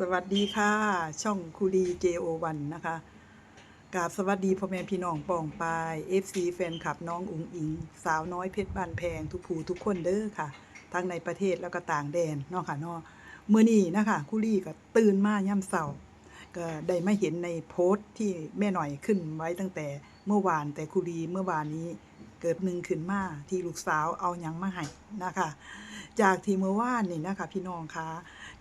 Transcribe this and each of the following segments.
สวัสดีค่ะ ช่องคูดี JO1 นะคะกราบสวัสดีพ่อแม่พี่น้องปองปาย FC แฟนคลับน้องอุ๋งอิง สาวน้อยเพชรบานแพงทุกผู้ทุกคนเด้อค่ะ ทั้งในประเทศแล้วก็ต่างแดนเนาะค่ะเนาะเมื่อนี้นะคะคูดีก็ตื่นมาย่ำเสาก็ได้มาเห็นในโพสต์ที่แม่หน่อยขึ้นไว้ตั้งแต่เมื่อวานแต่คูดีเมื่อวานนี้เกิดหนึ่งขึ้นมาที่ลูกสาวเอายังมาให้นะคะ จากที่เมื่อวานนี่นะคะ พี่น้องคะ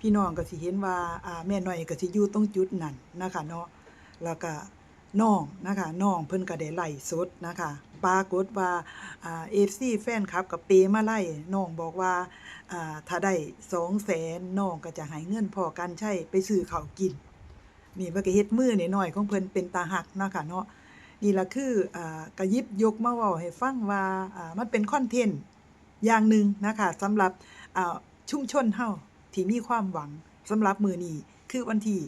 พี่น้องก็สิเห็นว่าอ่าแม่น้อยก็สิอยู่ตรงจุดนั้นนะคะเนาะแล้วก็น้องนะคะน้องเพิ่นก็ได้ไล่สดนะคะปรากฏว่าอ่า FC แฟนคลับกับเปมาไล่น้องบอกว่าอ่าถ้าได้200,000น้องก็จะให้เงินพอกันใช้ไปซื้อข้าวกิน นี่เพิ่นก็เฮ็ดมือน้อยๆของเพิ่นเป็นตาหักนะคะเนาะนี่ละคืออ่ากระยิบยกมาเว้าให้ฟังว่าอ่ามันเป็นคอนเทนต์อย่างหนึ่งนะคะสำหรับอ่าชุมชนเฮา ที่มีความหวังสำหรับมือนี้คือวันที่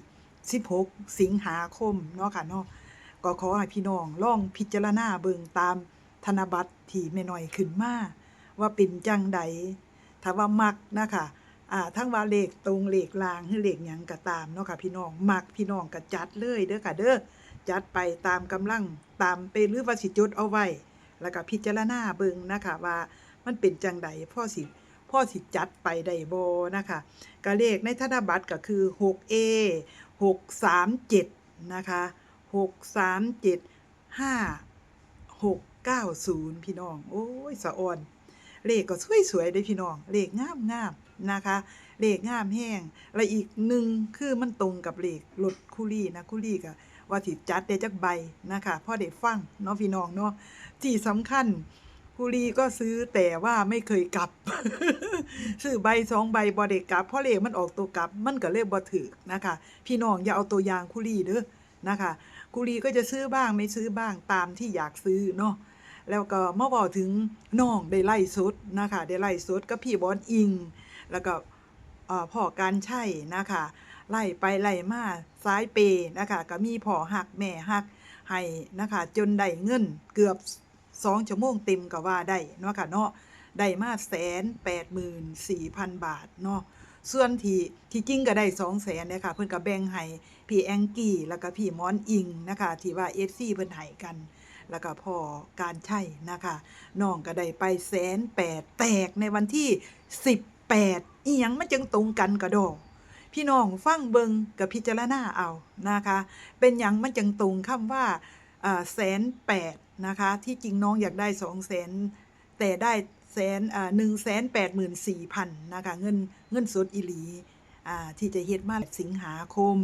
16 สิงหาคมเนาะค่ะเนาะก็ขอให้พี่น้องลองพิจารณาเบิ่งตามธนบัตรที่แม่น้อยขึ้นมาว่าเป็นจังใดถ้าว่ามักนะคะอ่าทั้งว่าเลขตรงเลขลางหรือเลขหยังก็ตามเนาะค่ะพี่น้องมักพี่น้องก็จัดเลยเด้อค่ะเด้อจัดไปตามกำลังตามไปหรือว่าสิจดเอาไว้ แล้วก็พิจารณาเบิ่งนะคะว่ามันเป็นจังใดพ่อสิ พ่อสิจัดไปได้บ่นะคะก็เลขในธนบัตรก็คือ 6A 637 นะคะ 637 5690 พี่น้อง โอ้ยสะอ่อน เลขก็สวยๆได้พี่น้อง เลขงามๆนะคะ เลขงามแห้งและอีกหนึ่งคือมันตรงกับเลขรถคุรี่นะคุรี่ก็ว่าสิจัดได้จักใบนะคะพ่อได้ฟังเนาะพี่น้องเนาะที่สำคัญ คุรีก็ซื้อแต่ว่าไม่เคยกลับ ซื้อใบสองใบบ่ได้กลับเพราะเลขมันออกตัวกลับ มันก็เลยบ่ถึกนะคะ พี่น้องอย่าเอาตัวอย่างคุรีเด้อนะคะคุรีก็จะซื้อบ้างไม่ซื้อบ้างตามที่อยากซื้อเนาะแล้วก็เมาบอกถึงน้องได้ไล่สดนะคะได้ไล่สดกับพี่บอลอิง แล้วก็ผ่อพ่อการใช่นะคะไล่ไปไล่มาซ้ายเปนะคะก็มีพ่อหักแม่หักให้นะคะจนได้เงินเกือบ สองชั่วโมงเต็มก็ว่าได้เนาะค่ะเนาะได้มาแสนแปดหมื่นสี่พันบาทเนาะส่วนที่ที่จริงก็ได้สองแสนเนี่ยค่ะเพิ่นก็แบ่งให้พี่แองกี้แล้วก็พี่มอนอิงนะคะที่ว่าเอฟซีเพิ่นให้กัน แล้วก็พ่อการใช่นะคะน้องก็ได้ไปแสนแปดแตกในวันที่สิบแปดอีหยังมันจึงตรงกันกระดอกพี่น้องฟังเบิงกับพิจารณาเอานะคะ เป็นหยังมันจึงตรงคำว่าแสนแปด นะคะ ที่จริงน้องอยากได้สองแสนแต่ได้แสนหนึ่งแสนแปดหมื่นสี่พันนะคะ เงินเงินสดอีหลีอ่าที่จะเฮ็ดมาสิงหาคม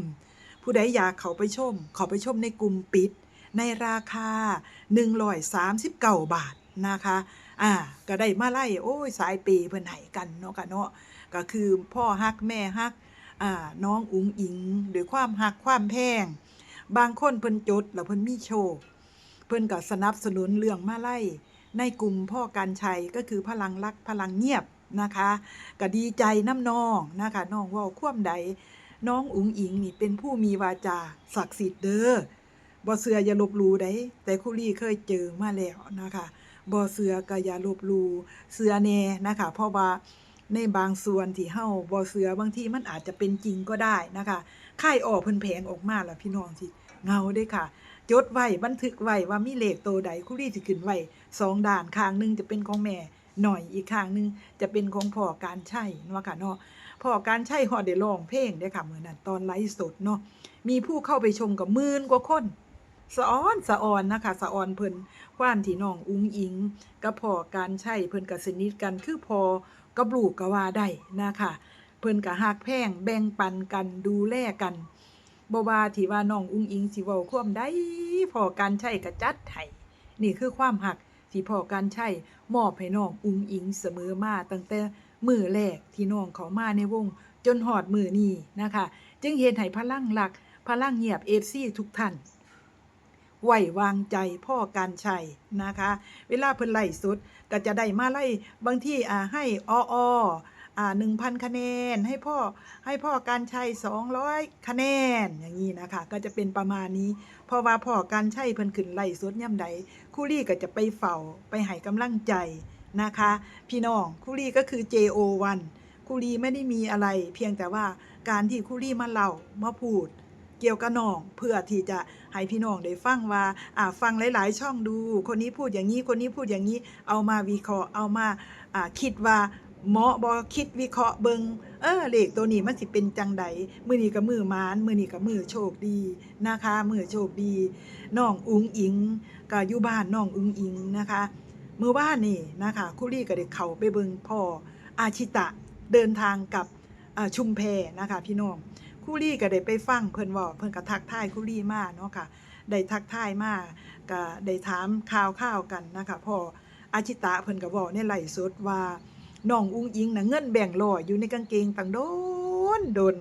ผู้ใดอยากเขาไปชม เขาไปชมในกลุ่มปิด ในราคา139บาทนะคะ อ่า ก็ได้มาไล่ โอ้ย สายปย์เพิ่นให้กันเนาะค่ะเนาะ ก็คือพ่อฮักแม่ฮัก อ่า น้องอุ๋งอิงด้วยความฮักความแพง บางคนเพิ่นจดแล้วเพิ่นมีโชค เพิ่อนก็สนับสนุนเรื่องมาไล่ในกลุ่มพ่อการชัยก็คือพลังรักพลังเงียบนะคะก็ดีใจน้ำน้องนะคะน้องว่าควมใด น้องอุ๋งอิงนี่เป็นผู้มีวาจาศักดิ์สิทธิ์เด้อบ่เสืออย่าลบลูได้แต่คุรี่เคยเจอมาแล้วนะคะบ่เสือก็อย่าลบลูเสือแน่นะคะเพราะว่าในบางส่วนที่เฮาบ่เสือบางทีมันอาจจะเป็นจริงก็ได้นะคะค่ายออกเพิ่นแผงออกมาแล้วพี่น้องสิเงาด้อค่ะ จดไว้บันทึกไว้ว่ามีเลขตัวใดคุรี่สิขึ้นไว้สองด้านข้างหนึ่งจะเป็นของแม่หน่อยอีกข้างหนึ่งจะเป็นของพ่อการใช่เนาะค่ะเนาะพ่อการใช้ฮอดได้ร้องเพลงได้ค่ะมื้อนั้นตอนไลฟ์สดเนาะมีผู้เข้าไปชมกับหมื่นกว่าคนสะออนสะออนนะคะสะออนเพิ่นความที่น้องอุ้งอิงกับพ่อการใช้เพิ่นก็สนิทกันคือพอกับลูกก็ว่าได้นะคะเพิ่นก็ฮักแพงแบ่งปันกันดูแลกัน บ่ว่าที่ว่าน้องอุ้งอิงสิเว้าความใดพ่อการใช้ก็จัดให้นี่คือความฮักที่พ่อการใช้มอบให้น้องอุ้งอิงเสมอมาตั้งแต่มือแรกที่น้องเขามาในวง จนหอดมือนี้นะคะ จึงเห็นให้พลังหลัก พลังเงียบเอฟซีทุกท่านไว้วางใจพ่อการชัยนะคะ เวลาเพิ่นไล่สุดก็จะได้มาไล่บางที่อ่าให้อออ หนึ่งพันคะแนนให้พ่อให้พ่อการชัยสองร้อยคะแนนอย่างนี้นะคะ ก็จะเป็นประมาณนี้ เพราะว่าพ่อการชัยเพิ่นขึ้นไล่สดย่ำใดคูรี่ก็จะไปเฝ้าไปให้กำลังใจนะคะ พี่น้องคุรีก็คือ JO1 ครูลีไม่ได้มีอะไร เพียงแต่ว่าการที่ครูลีมาเล่ามาพูดเกี่ยวกับน้องเพื่อที่จะให้พี่น้องได้ฟังว่าอ่าฟังหลาย ๆ ช่องดู คนนี้พูดอย่างนี้คนนี้พูดอย่างนี้เอามาวิเคราะห์เอามาอ่าคิดว่า เหมาะบ่คิดวิเคราะห์เบิงเออเลขตัวนี้มันสิเป็นจังใดมือนี้ก็มือมานมือนี้ก็มือโชคดีนะคะมือโชคดีน้องอุ๋งอิงก็อยู่บ้านน้องอุ๋งอิงนะคะมื้อวานนี่นะคะคุรี่ก็ได้เขาไปเบิงพ่ออาชิตะเดินทางกับชุมแพนะคะพี่น้องคุรี่ก็ได้ไปฟังเพิ่นว่าเพิ่นก็ทักทายครู่ลี่มาเนาะค่ะได้ทักทายมาก็ได้ถามข่าวข่าวกันนะคะพ่ออาชิตะเพิ่นก็บอกในไลฟ์สดว่า น้องอุ้งอิงน่ะเงินแบ่งรอยอยู่ในกางเกงตังโดนโดน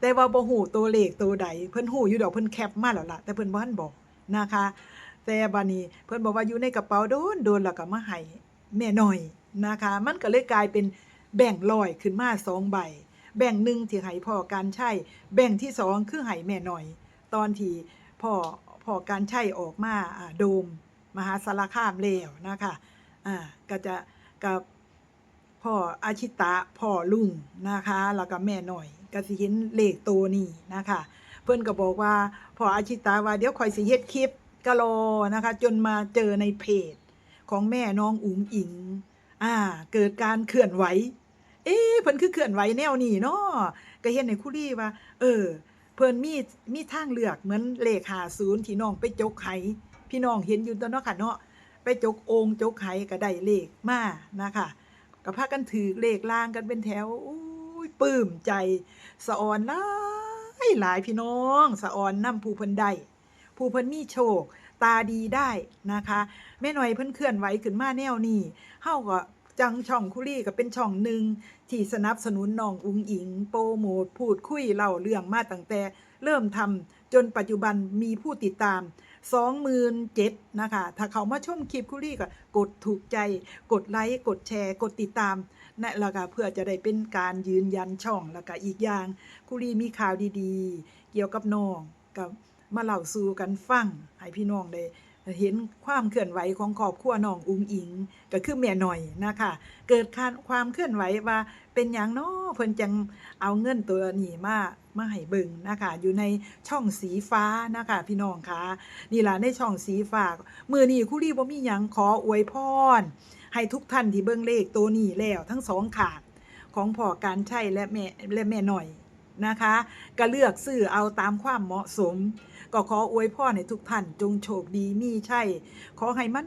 แต่ว่าบ่ฮู้ตัวเลขตัวใดเพิ่นฮู้อยู่ดอกเพิ่นแคปมาแล้วล่ะ แต่เพิ่นบ่ทันบอกนะคะ แต่บัดนี้เพิ่นบอกว่าอยู่ในกระเป๋าโดนโดนแล้วก็มาให้แม่หน้อยนะคะ มันก็เลยกลายเป็นแบ่งร้อยขึ้นมาสองใบ แบ่งหนึ่งที่ให้พ่อการใช้แบ่งที่สองคือให้แม่หน่อย ตอนที่พ่อพ่อการใช้ออกมาอ่าโดม มหาสารคามแล้วนะคะอ่าก็จะกับ พ่ออาชิตะพ่อลุงนะคะ แล้วก็แม่หน่อยก็สิเห็นเลขตัวนี้นะคะ เพิ่อนก็บอกว่าพ่ออาชิตะว่าเดี๋ยวคอยสิเฮ็ดคลิปกะโลนะคะ จนมาเจอในเพจของแม่น้องอุ๋งอิง อ่า เกิดการเคลื่อนไหว เอ๊เพิ่นคือเคลื่อนไหวแนวนี้เนาะก็เห็นในคุรี่ว่า เออ เพิ่นมีมีทางเลือกเหมือนเลข50ที่น้องไปจกไห้พี่น้องเห็นอยู่ตัวเนาะค่ะเนาะไปจกองจกไห้ก็ได้เลขมานะคะ ก็พากันถือเลขล่างกันเป็นแถวอุ้ยปลื้มใจสะออนหลายหลายพี่น้องสะออนนํผู้เพิ่นได้ผู้เพิ่นมีโชค ตาดีได้นะคะแม่หน่อยเพิ่นเคลื่อนไหวขึ้นมาแนวนี้เฮาก็จังช่องคุรี่ก็เป็นช่องหนึ่งที่สนับสนุนน้องอุงอิง โปรโมทพูดคุยเล่าเรื่องมาตั้งแต่เริ่มทำ จนปัจจุบันมีผู้ติดตาม27,000นะคะ ถ้าเขามาชมคลิปคุรี่ก็กดถูกใจ กดไลค์ กดแชร์ กดติดตามนะแล้วก็เพื่อจะได้เป็นการยืนยันช่องแล้วก็อีกอย่างคุรี่มีข่าวดีๆ เกี่ยวกับน้องกับมาเล่าสู่กันฟังให้พี่น้องได้ เห็นความเคลื่อนไหวของครอบครัวน้องอุ้งอิง ก็คือแม่หน่อยนะคะ เกิดการความเคลื่อนไหวว่าเป็นอย่างน้อเพิ่นจังเอาเงินตัวนี้มามาให้เบิ่งนะคะ อยู่ในช่องสีฟ้านะคะ พี่น้องคะนี่ล่ะในช่องสีฟ้ามือนี้คุรีบ่มีหยังขออวยพรให้ทุกท่านที่เบิ่งเลขตัวนี้แล้วทั้งสองขาดของพ่อการใช้และแม่และแม่หน่อยนะคะ ก็เลือกซื้อเอาตามความเหมาะสม ก็ขออวยพรให้ทุกท่านจงโชคดีมีใช่ ขอให้มั่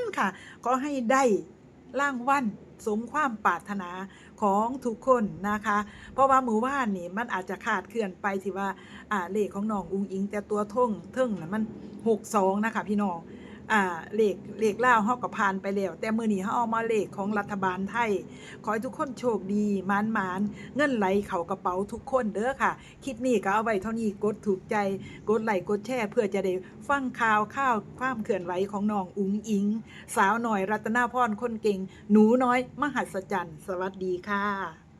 นค่ะ ขอให้ได้ร่างวันสมความปรารถนาของทุกคนนะคะ เพราะว่าหมู่บ้านนี่มันอาจจะขาดเคลื่อนไปที่ว่าอ่าเลขของน้องอุงอิงแต่ตัวท่งเทิงน่ะมันหกสองนะคะพี่น้อง อ่าเลขเลขล่าเฮาก็ผ่านไปแล้ว แต่มื้อนี้เฮาเอามาเลขของรัฐบาลไทย ขอให้ทุกคนโชคดีมานมานเงินไหลเข้ากระเป๋าทุกคนเด้อค่ะ คลิปนี้ก็เอาไว้เท่านี้กดถูกใจ กดไลค์กดแชร์เพื่อจะได้ฟังข่าวข่าวความเคลื่อนไหวของน้องอุ๋งอิง สาวหน่อยรัตนาพรคนเก่ง หนูน้อยมหัศจรรย์ สวัสดีค่ะ